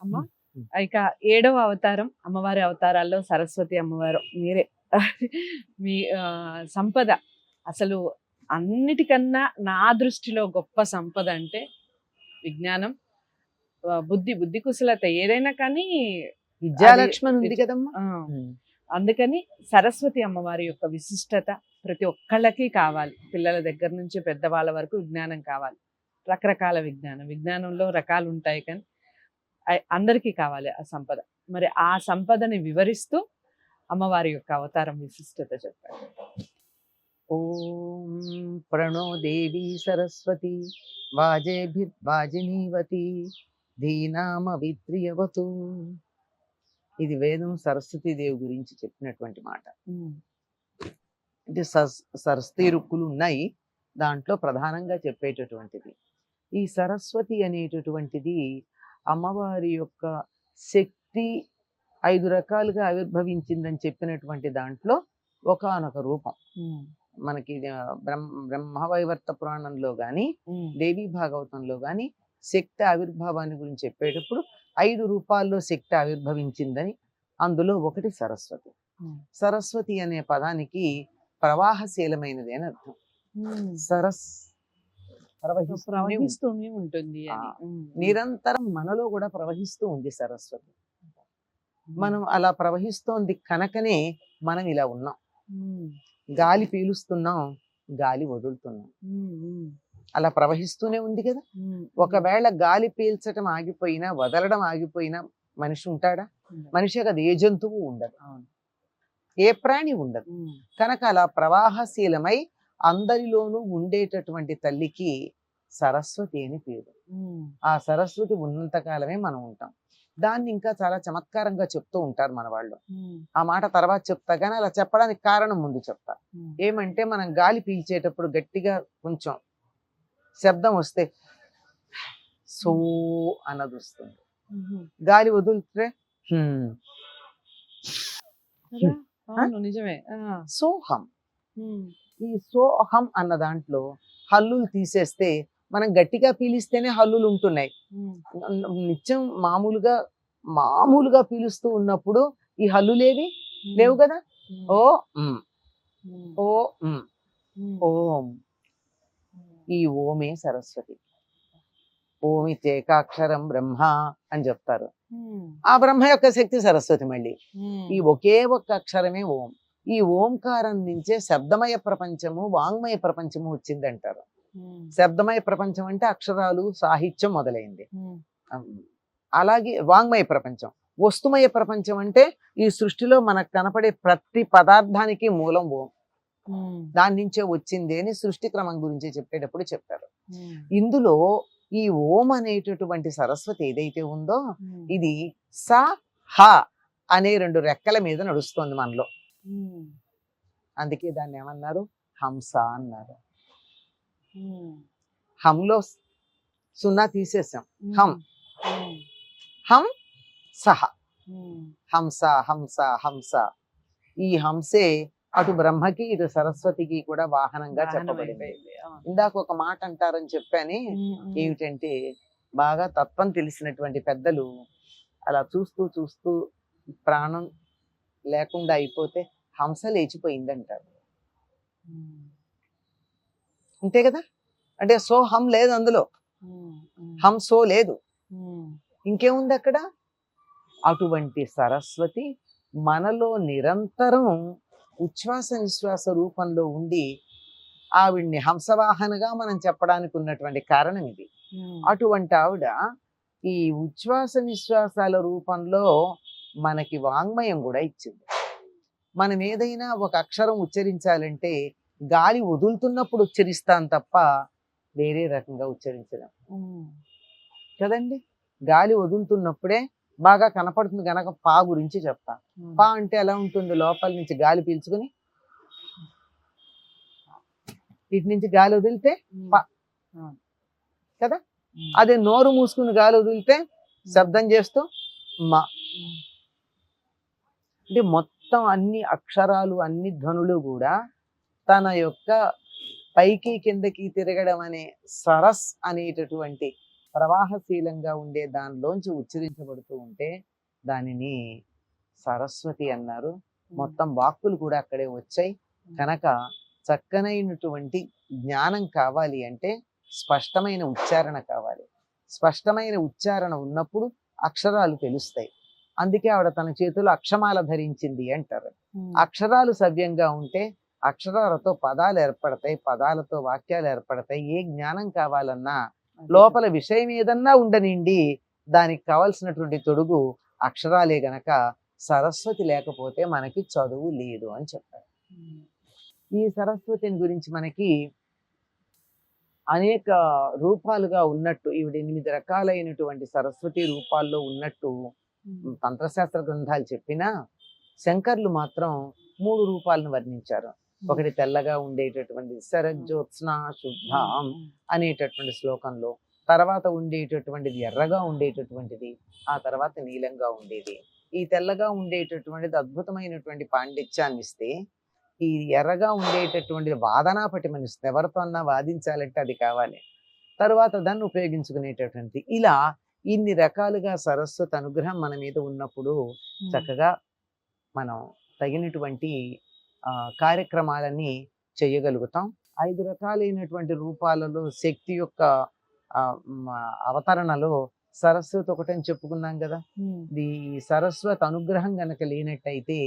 అమ్మా. ఇక ఏడవ అవతారం అమ్మవారి అవతారాల్లో సరస్వతి అమ్మవారు. మీరే. మీ సంపద. అసలు అన్నిటికన్నా నా దృష్టిలో గొప్ప సంపద అంటే విజ్ఞానం బుద్ధి బుద్ధి కుశలత ఏదైనా కానీ విద్యాలక్ష్మి అని ఉంది కదమ్మా. అందుకని సరస్వతి అమ్మవారి యొక్క విశిష్టత ప్రతి ఒక్కళ్ళకి కావాలి. పిల్లల దగ్గర నుంచి పెద్దవాళ్ళ వరకు విజ్ఞానం కావాలి. రకరకాల విజ్ఞానం. విజ్ఞానంలో రకాలు ఉంటాయి కానీ అందరికీ కావాలి ఆ సంపద. మరి ఆ సంపదని వివరిస్తూ అమ్మవారి యొక్క అవతారం విశిష్టత చెప్పారు ఓం ప్రణో దేవి సరస్వతి వాజేభిర్వాజినీవతి ధీనామ విత్రియవతు ఇది వేదం సరస్వతి దేవి గురించి చెప్పినటువంటి మాట. అంటే సరస్ సరస్వతి రుక్కులు ఉన్నాయి. దాంట్లో ప్రధానంగా చెప్పేటటువంటిది. ఈ సరస్వతి అనేటటువంటిది అమ్మవారి యొక్క శక్తి ఐదు రకాలుగా ఆవిర్భవించిందని చెప్పినటువంటి దాంట్లో ఒకానొక రూపం. మనకి బ్రహ్మ బ్రహ్మవైవర్త పురాణంలో కానీ దేవీ భాగవతంలో కానీ శక్తి ఆవిర్భావాన్ని గురించి చెప్పేటప్పుడు ఐదు రూపాల్లో శక్తి ఆవిర్భవించిందని అందులో ఒకటి సరస్వతి. సరస్వతి అనే పదానికి ప్రవాహశీలమైనది అని అర్థం. సరస్ ప్రవహిస్తూనే ఉంటుంది. నిరంతరం మనలో కూడా ప్రవహిస్తూ ఉంది సరస్వతి మనం అలా ప్రవహిస్తోంది కనుకనే మనం ఇలా ఉన్నాం. గాలి పీలుస్తున్నాం గాలి వదులుతున్నాం అలా ప్రవహిస్తూనే ఉంది కదా. ఒకవేళ గాలి పీల్చటం ఆగిపోయినా వదలడం ఆగిపోయినా మనిషి ఉంటాడా. మనిషి కదా ఏ జంతువు ఉండదు. ఏ ప్రాణి ఉండదు. కనుక అలా ప్రవాహశీలమై అందరిలోనూ ఉండేటటువంటి తల్లికి సరస్వతి అని పేరు. ఆ సరస్వతి ఉన్నంత కాలమే మనం ఉంటాం దాన్ని ఇంకా చాలా చమత్కారంగా చెప్తూ ఉంటారు మన వాళ్ళు. ఆ మాట తర్వాత చెప్తా కానీ అలా చెప్పడానికి కారణం ముందు చెప్తా. ఏమంటే మనం గాలి పీల్చేటప్పుడు గట్టిగా కొంచెం శబ్దం వస్తే సో అన్నది వస్తుంది. గాలి వదిలితే నిజమే. సోహం. ఈ సోహం అన్న దాంట్లో హల్లులు తీసేస్తే మనం గట్టిగా పీలిస్తేనే హల్లులు ఉంటున్నాయి నిత్యం మామూలుగా మామూలుగా పీలుస్తూ ఉన్నప్పుడు ఈ హల్లులేవి లేవు కదా. ఓ. ఓ. ఓం ఈ ఓమే సరస్వతి ఓమి ఏకాక్షరం బ్రహ్మ అని చెప్తారు. ఆ బ్రహ్మ యొక్క శక్తి సరస్వతి మళ్ళీ. ఈ ఒకే ఒక్క అక్షరమే ఓం ఈ ఓంకారం నుంచే శబ్దమయ ప్రపంచము వాంగ్మయ ప్రపంచము వచ్చిందంటారు. శబ్దమయ ప్రపంచం అంటే అక్షరాలు సాహిత్యం మొదలైంది అలాగే వాంగ్మయ ప్రపంచం వస్తుమయ ప్రపంచం అంటే ఈ సృష్టిలో మనకు కనపడే ప్రతి పదార్థానికి మూలం ఓం. దాని నుంచే వచ్చింది అని సృష్టి క్రమం గురించి చెప్పేటప్పుడు చెప్పారు. ఇందులో ఈ ఓం అనేటటువంటి సరస్వతి ఏదైతే ఉందో. ఇది స హ అనే రెండు రెక్కల మీద నడుస్తోంది మనలో. అందుకే దాన్ని ఏమన్నారు హంస అన్నారు. హంలో సున్నా తీసేసాం. హం. హం సహ. హంస హంస హంస ఈ హంసే అటు బ్రహ్మకి ఇటు సరస్వతికి కూడా వాహనంగా వాహనం చెప్పబడింది. ఇందాక ఒక మాట అంటారని చెప్పాని. ఏమిటంటే బాగా తత్వం తెలిసినటువంటి పెద్దలు అలా చూస్తూ చూస్తూ ప్రాణం లేకుండా అయిపోతే హంస లేచిపోయిందంటారు. అంతే కదా అంటే సో హం లేదు అందులో ఉమ్. ఉమ్. హం సో లేదు. ఇంకేముంది అక్కడ అటువంటి సరస్వతి మనలో నిరంతరం ఉచ్ఛ్వాస నిశ్వాస రూపంలో ఉండి ఆవిడ్ని హంసవాహనగా మనం చెప్పడానికి ఉన్నటువంటి కారణం ఇది. అటువంటి ఆవిడ ఈ ఉచ్ఛ్వాస నిశ్వాసాల రూపంలో మనకి వాంగ్మయం కూడా ఇచ్చింది మనం ఏదైనా ఒక అక్షరం ఉచ్చరించాలంటే గాలి వదులుతున్నప్పుడు ఉచ్చరిస్తాం తప్ప వేరే రకంగా ఉచ్చరించలేం ఉమ్. కదండి గాలి వదులుతున్నప్పుడే బాగా కనపడుతుంది గనక పా గురించి చెప్తా. పా అంటే ఎలా ఉంటుంది లోపల నుంచి గాలి పీల్చుకుని ఇటు నుంచి గాలి వదిలితే. ప. కదా? అదే నోరు మూసుకుని గాలి వదిలితే శబ్దం చేస్తూ మా. అంటే మొత్తం అన్ని అక్షరాలు అన్ని ధ్వనులు కూడా తన యొక్క పైకి కిందకి తిరగడం అనే సరస్ అనేటటువంటి ప్రవాహశీలంగా ఉండే దానిలోంచి ఉచ్చరించబడుతూ ఉంటే దానిని సరస్వతి అన్నారు. మొత్తం వాక్కులు కూడా అక్కడే వచ్చాయి. కనుక చక్కనైనటువంటి జ్ఞానం కావాలి అంటే స్పష్టమైన ఉచ్చారణ కావాలి. స్పష్టమైన ఉచ్చారణ ఉన్నప్పుడు అక్షరాలు తెలుస్తాయి. అందుకే ఆవిడ తన చేతిలో అక్షమాల ధరించింది అంటారు. అక్షరాలు సవ్యంగా ఉంటే అక్షరాలతో పదాలు ఏర్పడతాయి పదాలతో వాక్యాలు ఏర్పడతాయి ఏ జ్ఞానం కావాలన్నా లోపల విషయం ఏదన్నా ఉండనిండి దానికి కావలసినటువంటి తొడుగు అక్షరాలే గనక సరస్వతి లేకపోతే మనకి చదువు లేదు అని చెప్పారు. ఈ సరస్వతిని గురించి మనకి అనేక రూపాలుగా ఉన్నట్టు ఈవిడ ఎనిమిది రకాలైనటువంటి సరస్వతి రూపాల్లో ఉన్నట్టు. తంత్రశాస్త్ర గ్రంథాలు చెప్పినా శంకర్లు మాత్రం మూడు రూపాలను వర్ణించారు ఒకటి తెల్లగా ఉండేటటువంటి శరజ్యోత్స్న శుద్ధాం అనేటటువంటి శ్లోకంలో తర్వాత ఉండేటటువంటిది ఎర్రగా ఉండేటటువంటిది ఆ తర్వాత నీలంగా ఉండేది. ఈ తెల్లగా ఉండేటటువంటిది అద్భుతమైనటువంటి పాండిత్యాన్ని ఇస్తే ఈ ఎర్రగా ఉండేటటువంటిది వాదనా పటిమనిస్తుంది ఎవరితో అన్నా వాదించాలంటే అది కావాలి. తర్వాత దాన్ని ఉపయోగించుకునేటటువంటి ఇలా ఇన్ని రకాలుగా సరస్వతి అనుగ్రహం మన మీద ఉన్నప్పుడు. చక్కగా మనం తగినటువంటి కార్యక్రమాలని చేయగలుగుతాం ఐదు రకాలైనటువంటి రూపాలలో శక్తి యొక్క అవతరణలో సరస్వతి ఒకటని చెప్పుకున్నాం కదా. ఈ సరస్వతి అనుగ్రహం గనక లేనట్టయితే.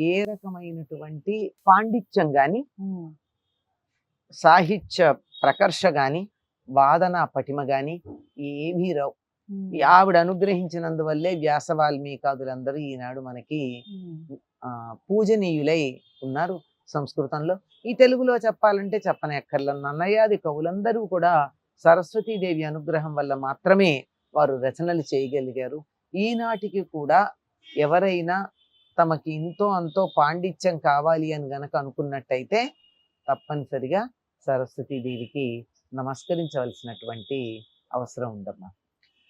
ఏ రకమైనటువంటి పాండిత్యం గాని. సాహిత్య ప్రకర్ష గాని వాదన పటిమ గాని ఏమీ రావు ఆవిడ అనుగ్రహించినందువల్లే వ్యాస వాల్మీకాదులందరూ ఈనాడు మనకి. ఆ పూజనీయులై ఉన్నారు సంస్కృతంలో. ఈ తెలుగులో చెప్పాలంటే చెప్పనక్కర్ల నన్నయాది కవులందరూ కూడా సరస్వతీదేవి అనుగ్రహం వల్ల మాత్రమే వారు రచనలు చేయగలిగారు. ఈనాటికి కూడా ఎవరైనా తమకి ఇంతో అంతో పాండిత్యం కావాలి అని గనక అనుకున్నట్టయితే తప్పనిసరిగా సరస్వతీదేవికి నమస్కరించవలసినటువంటి అవసరం ఉందమ్మా.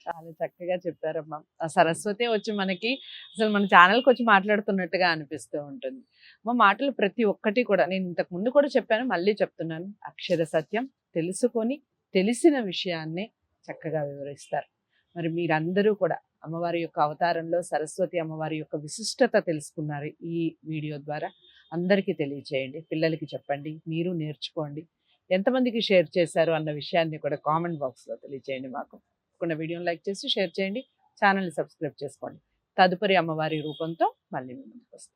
చాలా చక్కగా చెప్పారమ్మా. ఆ సరస్వతి వచ్చి మనకి అసలు మన ఛానల్కి వచ్చి మాట్లాడుతున్నట్టుగా అనిపిస్తూ ఉంటుంది. మా మాటలు ప్రతి ఒక్కటి కూడా నేను ఇంతకు ముందు కూడా చెప్పాను మళ్ళీ చెప్తున్నాను. అక్షర సత్యం తెలుసుకొని తెలిసిన విషయాన్నే చక్కగా వివరిస్తారు. మరి మీరందరూ కూడా అమ్మవారి యొక్క అవతారంలో సరస్వతి అమ్మవారి యొక్క విశిష్టత తెలుసుకున్నారు ఈ వీడియో ద్వారా. అందరికీ తెలియచేయండి పిల్లలకి చెప్పండి మీరు నేర్చుకోండి. ఎంతమందికి షేర్ చేశారు అన్న విషయాన్ని కూడా కామెంట్ బాక్స్లో తెలియచేయండి మాకు. తప్పకుండా వీడియోని లైక్ చేసి షేర్ చేయండి. ఛానల్ని సబ్స్క్రైబ్ చేసుకోండి. తదుపరి అమ్మవారి రూపంతో మళ్ళీ ముందుకు వస్తాం.